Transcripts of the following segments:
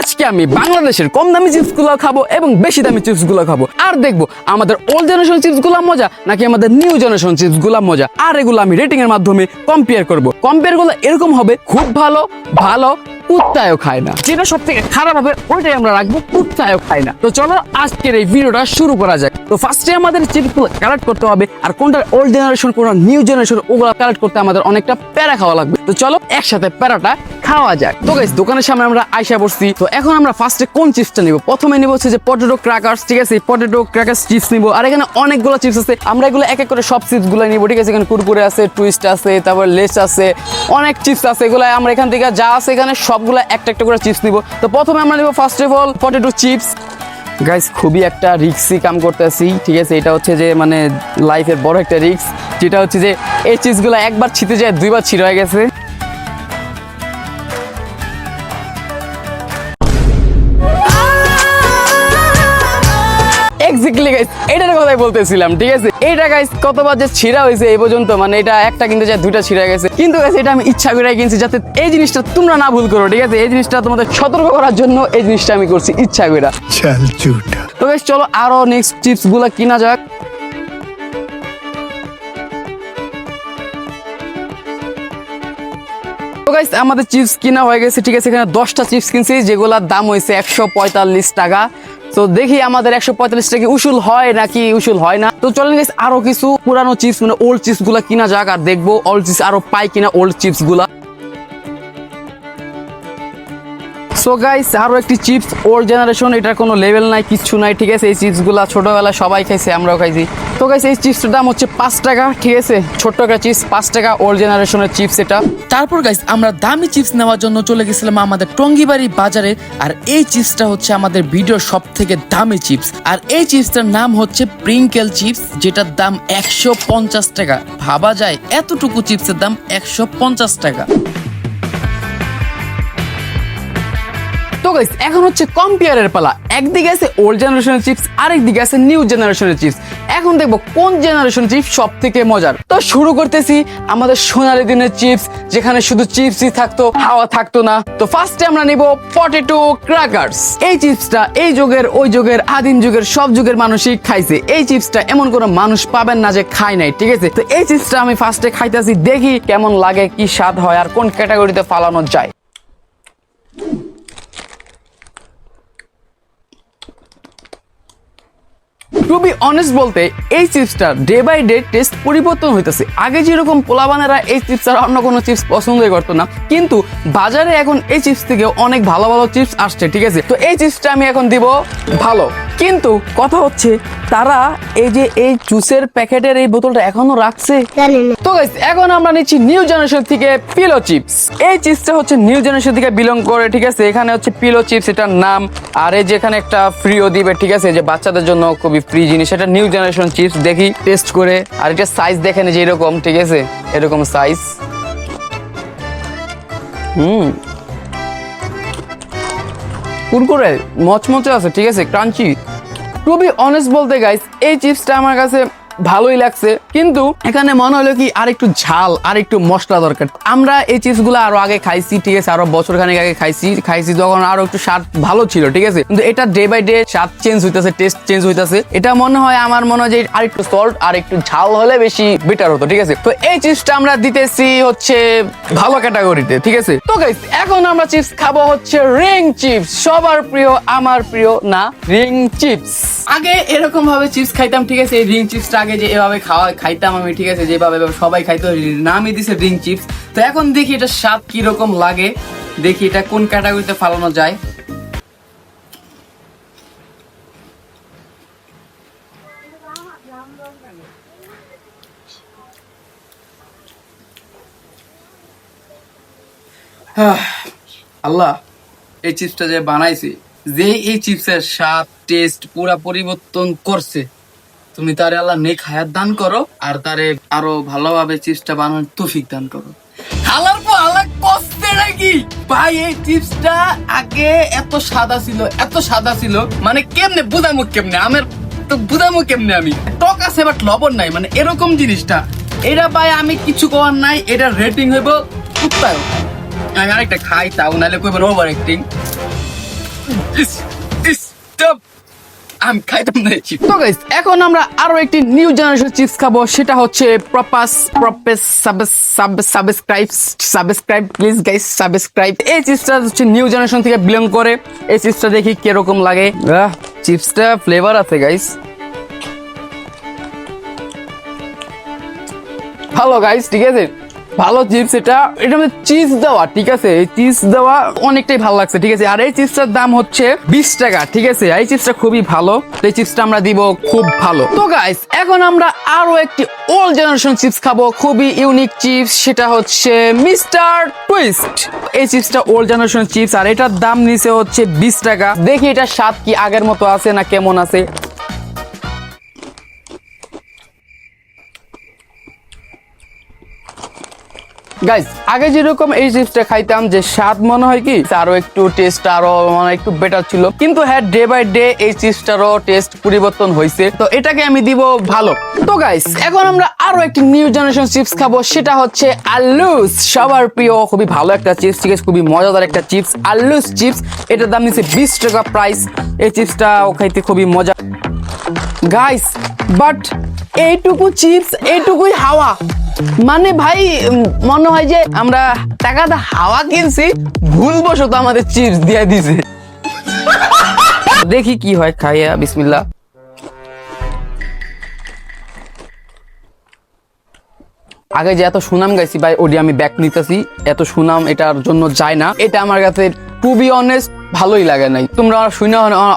আজকে আমি বাংলাদেশের কম দামি চিপসগুলো খাব এবং বেশি দামি চিপসগুলো খাব। আর দেখব, আমাদের ওল্ড জেনারেশন চিপসগুলা মজা নাকি আমাদের নিউ জেনারেশন চিপসগুলা মজা? আর এগুলো আমি রেটিং এর মাধ্যমে কম্পেয়ার করব। কম্পেয়ারগুলো এরকম হবে, খুব ভালো ভালো কুত্তায়ও খায় না। যেটা সব থেকে খারাপ হবে, ওইটাই আমরা রাখব, কুত্তায়ও খায় না। তো চলো, আজকের এই ভিডিওটা শুরু করা যাক। তো ফার্স্টে আমাদের কালেক্ট করতে হবে, আর কোনটা ওল্ড জেনারেশন নিউ জেনারেশন ওগুলো কালেক্ট করতে আমাদের অনেকটা প্যারা খাওয়া লাগবে। তো চলো, একসাথে প্যারাটা খাওয়া যাক। তো গাইস দোকানের সামনে আমরা আইসা বসছি তো এখন আমরা ফার্স্টে কোন চিপসটা নিব? প্রথমে নিব হচ্ছে যে পটেটো ক্র্যাকার্স ঠিক আছে? পটেটো ক্র্যাকার্স চিপস নিব। আর এখানে অনেকগুলো চিপস আছে। আমরা এগুলো এক এক করে সব চিপসগুলো নিব, ঠিক আছে? এখানে কুরকুরে আছে টুইস্ট আছে, তারপর লেস আছে, অনেক চিপস আছে। এগুলো আমরা এখান থেকে যা আছে এখানে সবগুলো একটা একটা করে চিপস নিব। তো প্রথমে আমরা নিব first of all potato chips guys খুবই একটা রিক্সি কাম করতেছি, ঠিক আছে? এটা হচ্ছে যে মানে লাইফের বড় একটা রিক্স যেটা হচ্ছে যে, এই চিপসগুলো একবার ছিতে যায়, দুইবার ছিঁড়ে হয়ে গেছে। এক্স্যাক্টলি গাইস এটার কথাই বলতেছিলাম ঠিক আছে? এটা গাইস কতবার যে ছিঁড়া হয়েছে এই পর্যন্ত? মানে এটা একটা কিন্তু যায় দুইটা ছিঁড়া গেছে। কিন্তু গাইস এটা আমি ইচ্ছা করে কিনছি যাতে এই জিনিসটা তোমরা না ভুল করো ঠিক আছে? এই জিনিসটা তোমাদের সতর্ক করার জন্য এই জিনিসটা আমি করছি ইচ্ছা করে তো গাইস চলো আরও নেক্সট চিপসগুলা কিনা যাক। গাইস আমাদের চিপস কিনা হয়ে গেছে ঠিক আছে? এখানে দশটা চিপস কিনছি যেগুলোর দাম হয়েছে একশো পঁয়তাল্লিশ টাকা। তো দেখি আমাদের একশো পঁয়তাল্লিশ টাকি উসুল হয় নাকি উসুল হয় না। তো চলেন গাইস আরও কিছু পুরানো চিপস মানে ওল্ড চিপসগুলা কিনা যাক আর দেখব ওল্ড চিপস আরও পাই কিনা ওল্ড চিপসগুলা। সো গাইস আরও একটি চিপস ওল্ড জেনারেশন এটার কোনো লেভেল নাই কিচ্ছু নাই, ঠিক আছে? এই চিপসগুলা ছোটবেলায় সবাই খাইছে, আমরাও খাইছি। তো গাইস এই চিপসটার দাম হচ্ছে পাঁচ টাকা, ঠিক আছে? ছোট্ট একটা চিপস পাঁচ টাকা ওল্ড জেনারেশনের চিপস এটা। তারপর গাইস আমরা দামি চিপস নেওয়ার জন্য চলে গেছিলাম আমাদের টঙ্গিবাড়ি বাজারে, আর এই চিপসটা হচ্ছে আমাদের ভিডিওর সব থেকে দামি চিপস আর এই চিপসটার নাম হচ্ছে প্রিঙ্কেল চিপস যেটার দাম একশো পঞ্চাশ টাকা। ভাবা যায়, এতটুকু চিপসের দাম একশো পঞ্চাশ টাকা। তো গাইস এখন হচ্ছে কম্পেয়ারের পালা। একদিকে আছে ওল্ড জেনারেশনের চিপস আরেকদিকে আছে নিউ জেনারেশনের চিপস এখন দেখব কোন জেনারেশন চিপস সব থেকে মজার। তো শুরু করতেছি আমাদের সোনালি দিনের চিপস যেখানে শুধু চিপসই থাকতো, হাওয়া থাকতো না। তো ফার্স্টে আমরা নিব পটেটো ক্র্যাকার্স এই চিপসটা এই যুগের, ওই যুগের, আদিম যুগের, সব যুগের মানুষই খাইছে। এই চিপসটা এমন কোনো মানুষ পাবেন না যে খায় নাই, ঠিক আছে? তো এই চিপসটা আমি ফার্স্টে খাইতেছি, দেখি কেমন লাগে, কি স্বাদ হয়, আর কোন ক্যাটাগরিতে ফালানো যায়। টু বি অনেস্ট বলতে, এই চিপসটা ডে বাই ডে টেস্ট পরিবর্তন হইতেছে। আগে যেরকম পোলাবানেরা এই চিপস ছাড়া অন্য কোনো চিপস পছন্দই করতো না। কিন্তু বাজারে এখন এই চিপস থেকে অনেক ভালো ভালো চিপস আসছে, ঠিক আছে? তো এই চিপসটা আমি এখন দিব ভালো। কিন্তু কথা হচ্ছে তারা এই যে এই জুসের প্যাকেটের এই বোতলটা এখনও রাখছে। তো গাইস এখন আমরা নিচ্ছি নিউ জেনারেশন থেকে পিলো চিপস এই চিপসটা হচ্ছে নিউ জেনারেশন থেকে বিলং করে ঠিক আছে? এখানে হচ্ছে পিলো চিপস এটার নাম। আর এই যেখানে একটা ফ্রিও দিবে ঠিক আছে? যে বাচ্চাদের জন্য খুবই ফ্রি জিনিস। এটা নিউ জেনারেশন চিপস দেখি টেস্ট করে। আর এটা সাইজ দেখেন যে এরকম ঠিক আছে? এরকম সাইজ হুম। কুরকুরে, মচমচে আছে, ঠিক আছে ক্রাঞ্চি টু বি অনেস্ট বলতে গাইস এই চিপসটা আমার কাছে ভালোই লাগছে, কিন্তু এখানে মনে হলো কি আর একটু ঝাল, আর একটু মশলা দরকার। আমরা এই চিপসগুলো আরও আগে খাইছি, ঠিক আছে, আরও বছর খানিক আগে খাইছি খাইছি যখন আরও একটু স্বাদ ভালো ছিল, ঠিক আছে। কিন্তু এটা ডে বাই ডে স্বাদ চেঞ্জ হইতেছে টেস্ট চেঞ্জ হইতেছে। এটা মনে হয় আমার মনে হয় যে আর একটু সল্ট আর একটু ঝাল হলে বেশি বেটার হতো, ঠিক আছে। তো এই চিপসটা আমরা দিতেছি হচ্ছে ভালো ক্যাটাগরিতে ঠিক আছে। তো গাইস এখন আমরা চিপস খাব হচ্ছে রিং চিপস সবার প্রিয়, আমার প্রিয় না রিং চিপস আগে এরকম ভাবে চিপস খাইতাম, ঠিক আছে, এই রিং চিপসটা আগে যে এভাবে খাওয়া খাইতাম আমি, ঠিক আছে, যেভাবে সবাই খাইতো, নামই দিছে রিং চিপস তো এখন দেখি এটা স্বাদ কি রকম লাগে। দেখি এটা কোন ক্যাটাগরিতে ফালানো যায়। আল্লাহ, এই চিপসটা যে বানাইছে, যে এই চিপসের স্বাদ টেস্ট পুরা পরিবর্তন করছে। তুমি তারে আল্লাহ নেক হায়াত দান করো আর তারে আরও ভালোভাবে চিপসটা বানানোর তৌফিক দান করো। মানে কেমনে কেমনে? তো কেমনে আমি? টক আছে বাট লবণ নাই। মানে এরকম জিনিসটা। এটা আমি কিছু করার নাই, এটা রেটিং হইব আমি আরেকটা খাই, তাও নাহলে কইবেন ওভার অ্যাক্টিং আমি খাইতাম না চিপস তো গাইস এখন আমরা আরও একটি নিউ জেনারেশন চিপস খাব, সেটা হচ্ছে প্রপাস প্রপেস subscribe subscribe please guys subscribe এই চিপসটা হচ্ছে নিউ জেনারেশন থেকে বিলং করে। এই চিপসটা দেখি কীরকম লাগে। চিপসটা ফ্লেভার আছে গাইস ভালো গাইস ঠিক আছে? ভালো চিপস এটা এটা মধ্যে চিজ দেওয়া, ঠিক আছে? এই চিজ দেওয়া অনেকটাই ভালো লাগছে, ঠিক আছে? আর এই চিপসটার দাম হচ্ছে বিশ টাকা, ঠিক আছে? এই চিপসটা খুবই ভালো এই চিপসটা আমরা দিব খুব ভালো। তো গাইস এখন আমরা আরও একটি ওল্ড জেনারেশন চিপস খাব, খুবই ইউনিক চিপস সেটা হচ্ছে মিস্টার টুইস্ট এই চিপসটা ওল্ড জেনারেশন চিপস আর এটার দাম নিচে হচ্ছে বিশ টাকা। দেখি এটা স্বাদ কি আগের মতো আছে না কেমন আছে। গাইস আগে যেরকম এই চিপসটা খাইতাম, যে স্বাদ মনে হয় কি আরও একটু টেস্ট আরও মানে একটু বেটার ছিল। কিন্তু হ্যাঁ ডে বাই ডে এই চিপসটারও টেস্ট পরিবর্তন হয়েছে তো এটাকে আমি দিব ভালো। তো গাইস এখন আমরা আরও একটি নিউ জেনারেশন চিপস খাব। সেটা হচ্ছে আল্লুস সবার প্রিয়, খুবই ভালো একটা চিপস ঠিক আছে? খুবই মজাদার একটা চিপস আল্লুস চিপস এটার দাম নিচ্ছে বিশ টাকা প্রাইস এই চিপসটাও খাইতে খুবই মজা। গাইস বাট এইটুকু চিপস এইটুকুই হাওয়া। মানে ভাই মনে হয় যে আমরা টাকাটা হাওয়া কিনছি, ভুলবশত আমাদের চিপস দিয়ে দিছে। দেখি কি হয় খাইয়া, বিসমিল্লাহ। আগে যে এত সুনাম গাইছি ভাই, ওডি আমি ব্যাক নিতেছি। এত সুনাম এটার জন্য যায় না। এটা আমার কাছে টু বি অনেস্ট ভালোই লাগে নাই। তোমরা শুনে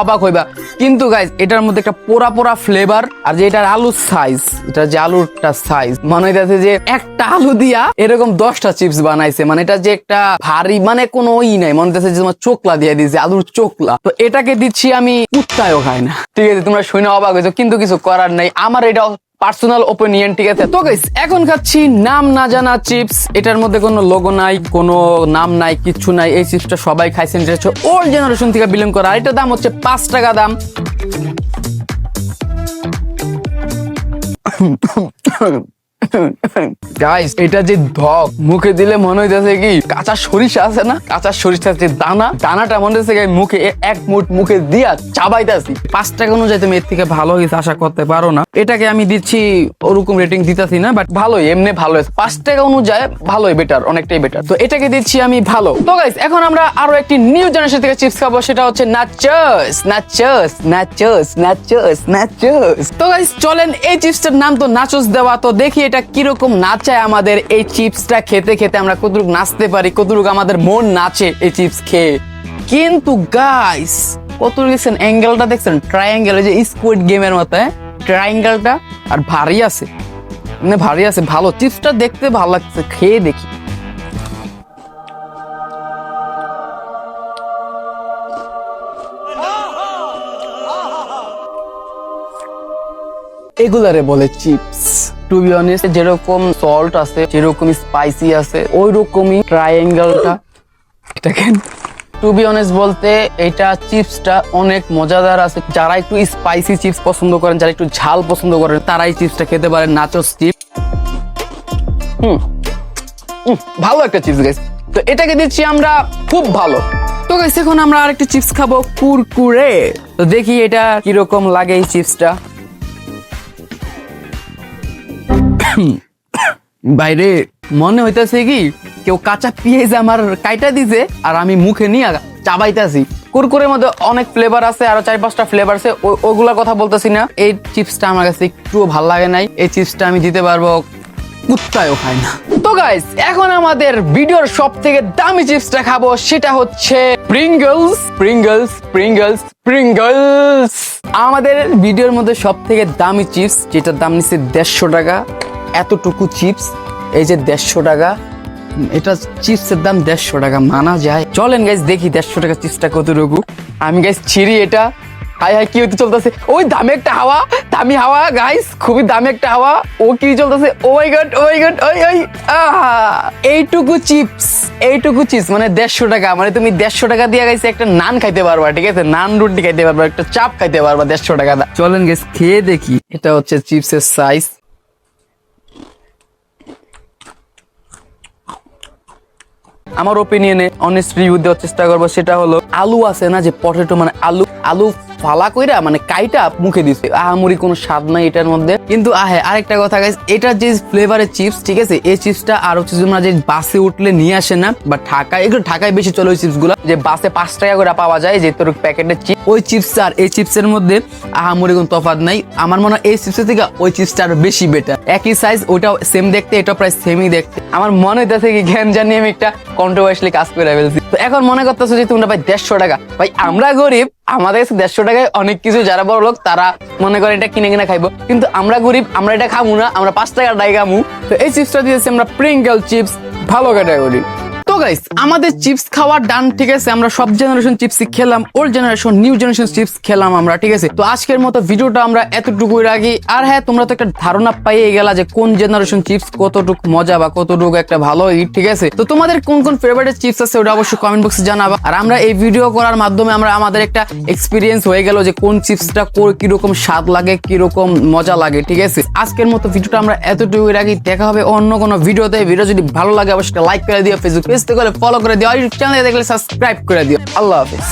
অবাক হইবা। কিন্তু গাইজ এটার মধ্যে একটা পোড়া পোড়া ফ্লেভার আর যে এটার আলুর সাইজ এটা যে আলুরটা সাইজ মনে হইতেছে যে একটা আলু দিয়া এরকম দশটা চিপস বানাইছে। মানে এটা যে একটা ভারী মানে কোনো ই নাই। মনে হইতেছে যে তোমার চোকলা দিয়ে দিয়েছে, আলুর চোকলা তো এটাকে দিচ্ছি আমি কুত্তায়ও খাই না। ঠিক আছে, তোমরা শুনে অবাক হয়েছো কিন্তু কিছু করার নাই। আমার এটা পার্সোনাল ওপিনিয়ন ঠিক আছে? তো গাইস এখন খাচ্ছি নাম না জানা চিপস এটার মধ্যে কোনো লোগো নাই, কোনো নাম নাই, কিছু নাই। এই চিপসটা সবাই খাইছেন এটা হচ্ছে ওল্ড জেনারেশন থেকে বিলং করা। আর এটার দাম হচ্ছে পাঁচ টাকা দাম। গাইস এটা যে ধক, মুখে দিলে মনে হইতেছে কি, কাঁচা সরিষা আছে না? কাঁচা সরিষার যে দানা, দানাটা মনে হচ্ছে মুখে এক মুঠ মুখে দিয়া চাবাইতাছি। পাঁচ টাকা অনুযায়ী তুমি এর থেকে ভালো কিছু আশা করতে পারো না। এটাকে আমি দিচ্ছি, ওরকম রেটিং দিতাছি না বাট ভালোই, এমনি ভালো হয়েছে। পাঁচ টাকা অনুযায়ী ভালোই বেটার অনেকটাই বেটার তো এটাকে দিচ্ছি আমি ভালো। তো গাইস এখন আমরা আরও একটি নিউ জেনারেশন থেকে চিপস খাব, সেটা হচ্ছে nachos nachos nachos nachos nachos তো গাইস চলেন, এই চিপসটার নাম তো নাচস দেওয়া, তো দেখি এটা কীরকম নাচায় আমাদের এই চিপসটা খেতে খেতে আমরা কতটুকু নাচতে পারি, কতটুকু আমাদের মন নাচে এই চিপস খেয়ে? কিন্তু গাইস কত দেখছেন অ্যাঙ্গেলটা দেখছেন? ট্রায়াঙ্গেল যে স্কুইড গেমের মতো ট্রায়াঙ্গেলটা আর ভারী আছে। মানে ভারী আছে, ভালো। চিপসটা দেখতে ভালো লাগছে খেয়ে দেখি। এগুলারে বলে চিপস। টু বি অনেস্ট যেরকম সল্ট আছে, যেরকম স্পাইসি আছে ওই রকমই ট্রায়াঙ্গেলটা এটাকে টু বি অনেস্ট বলতে, এটা চিপসটা অনেক মজাদার আছে। যারা একটু স্পাইসি চিপস পছন্দ করেন, যারা একটু ঝাল পছন্দ করেন, তারাই চিপসটা খেতে পারেন নাচোস চিপস হুম ভালো একটা চিপস গাইস তো এটাকে দিচ্ছি আমরা খুব ভালো। তো গাইস এখন আমরা আরেকটা চিপস খাব, কুরকুরে। তো দেখি এটা কীরকম লাগে এই চিপসটা। বাইরে মনে হইতাছে কি, কেউ কাঁচা পেঁয়াজ আমার কাইটা দিছে আর আমি মুখে নিয়ে চাবাইতাছি। কুরকুরের মধ্যে অনেক ফ্লেভার আছে, আরও চার পাঁচটা ফ্লেভার আছে ওগুলার কথা বলতেছি না। এই চিপসটা আমার কাছে একটুও ভালো লাগে নাই। এই চিপসটা আমি দিতে পারব, কুত্তায়ও খায় না। তো গাইস এখন আমাদের ভিডিওর সব থেকে দামি চিপসটা খাব, সেটা হচ্ছে প্রিঙ্গলস প্রিঙ্গলস প্রিঙ্গলস প্রিঙ্গলস আমাদের ভিডিওর মধ্যে সব থেকে দামি চিপস যেটার দাম নিচ্ছে দেড়শো টাকা। এতটুকু চিপস, এই যে দেড়শো টাকা। এটা চিপসের দাম দেড়শো টাকা, মানা যায়। চলেন গাইস দেখি দেড়শো টাকা চিপসটা কতটুকু আমি গাইস ছিড়ি এটা। হাই হাই, কি হতে চলতেছে? ওই দামি একটা হাওয়া, দামি হাওয়া গাইস খুবই দামি একটা হাওয়া। ও কি চলতেছে? ও মাই গড ও মাই গড ওই ওই এইটুকু চিপস এইটুকু চিপস মানে দেড়শো টাকা। মানে তুমি দেড়শো টাকা দিয়ে গাইছে একটা নান খাইতে পারবা, ঠিক আছে? নান রুটি খাইতে পারবা, একটা চাপ খাইতে পারবা দেড়শো টাকা চলেন গেস খেয়ে দেখি। এটা হচ্ছে চিপসের সাইজ আমার ওপিনিয়নে অনেস্ট রিভিউ দেওয়ার চেষ্টা করব, সেটা হলো আলু আছে না যে পটেটো মানে আলু আলু ফালা কইরা মানে কাইটা মুখে দিছে। আহামরি কোনো স্বাদ নাই এটার মধ্যে। কিন্তু আহে, আরেকটা কথা গাইস এটার যে ফ্লেভারের চিপস ঠিক আছে, এই চিপসটা আর হচ্ছে তোমরা যে বাসে উঠলে নিয়ে আসে না, বা ঢাকায়, এগুলো ঢাকায় বেশি চলে ওই চিপসগুলো, যে বাসে পাঁচ টাকা করে পাওয়া যায়, যে তোর প্যাকেটের চিপস ওই চিপস আর এই চিপসের মধ্যে আহামরি কোনো তফাৎ নাই। আমার মনে হয় এই চিপসের থেকে ওই চিপসটা আরও বেশি বেটার একই সাইজ ওটাও সেম দেখতে এটা প্রায় সেমই দেখতে। আমার মনে হইতেছে কি জ্ঞান জানি আমি একটা কন্ট্রোভার্সলি কাজ করে ফেলছি। তো এখন মনে করতেছো যে তোমরা ভাই দেড়শো টাকা। ভাই আমরা গরিব আমাদের কাছে দেড়শো টাকায় অনেক কিছু, যারা বড় লোক, তারা মনে করে এটা কিনে কিনে খাইবো। কিন্তু আমরা গরিব, আমরা এটা খাব না, আমরা পাঁচ টাকার ডাই খামু। তো এই চিপসটা দিয়েছি আমরা প্রিঙ্কেল চিপস ভালো ক্যাটাগরি তো গাইস আমাদের চিপস খাওয়ার ডান, ঠিক আছে? আমরা সব জেনারেশন চিপস খেলাম old generation new generation chips খেলাম আমরা, ঠিক আছে? তো আজকের মতো ভিডিওটা আমরা এতটুকুই রাখি। আর হ্যাঁ তোমরা তো একটা ধারণা পাইয়ে যে কোন জেনারেশন চিপস কতটুকু মজা বা কতটুকু একটা ভালো হিট ঠিক আছে? তো তোমাদের কোন কোন ফেভারিট চিপস আছে ওটা অবশ্যই কমেন্ট বক্সে জানাবা। আর আমরা এই ভিডিও করার মাধ্যমে আমরা আমাদের একটা এক্সপিরিয়েন্স হয়ে গেল যে কোন চিপসটা কীরকম স্বাদ লাগে, কীরকম মজা লাগে, ঠিক আছে? আজকের মতো ভিডিওটা আমরা এতটুকুই রাখি। দেখা হবে অন্য কোনো ভিডিওতে ভিডিও যদি ভালো লাগে, অবশ্যই লাইক করে দিও ফেসবুক পেজ থেকে ফলো করে দিও। আর চ্যানেলে দেখলে সাবস্ক্রাইব করে দিও। আল্লাহ হাফিজ।